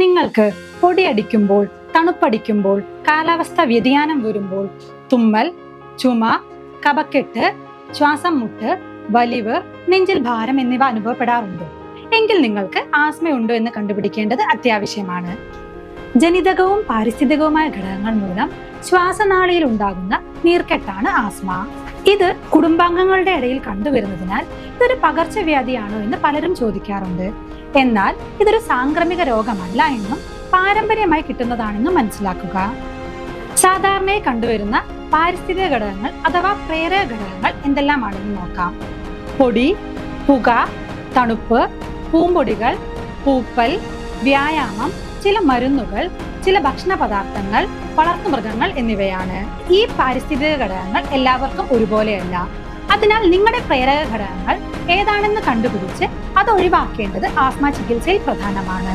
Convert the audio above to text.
നിങ്ങൾക്ക് പൊടിയടിക്കുമ്പോൾ തണുപ്പടിക്കുമ്പോൾ കാലാവസ്ഥ വ്യതിയാനം വരുമ്പോൾ തുമ്മൽ ചുമ കപക്കെട്ട് ശ്വാസം മുട്ട് വലിവ് നെഞ്ചിൽ ഭാരം എന്നിവ അനുഭവപ്പെടാറുണ്ട്. എങ്കിൽ നിങ്ങൾക്ക് ആസ്മയുണ്ടോ എന്ന് കണ്ടുപിടിക്കേണ്ടത് അത്യാവശ്യമാണ്. ജനിതകവും പാരിസ്ഥിതികവുമായ ഘടകങ്ങൾ മൂലം ശ്വാസനാളിയിൽ ഉണ്ടാകുന്ന നീർക്കെട്ടാണ് ആസ്മ. ഇത് കുടുംബാംഗങ്ങളുടെ ഇടയിൽ കണ്ടുവരുന്നതിനാൽ ഇതൊരു പകർച്ചവ്യാധിയാണോ എന്ന് പലരും ചോദിക്കാറുണ്ട്. എന്നാൽ ഇതൊരു സാംക്രമിക രോഗമല്ല എന്നും പാരമ്പര്യമായി കിട്ടുന്നതാണെന്നും മനസ്സിലാക്കുക. സാധാരണയായി കണ്ടുവരുന്ന പാരിസ്ഥിതിക ഘടകങ്ങൾ അഥവാ പ്രേരക ഘടകങ്ങൾ എന്തെല്ലാമാണെന്ന് നോക്കാം. പൊടി പുക തണുപ്പ് പൂമ്പൊടികൾ പൂപ്പൽ വ്യായാമം ചില മരുന്നുകൾ ചില ഭക്ഷണ പദാർത്ഥങ്ങൾ വളർത്തുമൃഗങ്ങൾ എന്നിവയാണ്. ഈ പാരിസ്ഥിതിക ഘടകങ്ങൾ എല്ലാവർക്കും ഒരുപോലെയല്ല. അതിനാൽ നിങ്ങളുടെ പ്രേരക ഘടകങ്ങൾ ഏതാണെന്ന് കണ്ടുപിടിച്ച് അത് ഒഴിവാക്കേണ്ടത് ആസ്മ ചികിത്സയിൽ പ്രധാനമാണ്.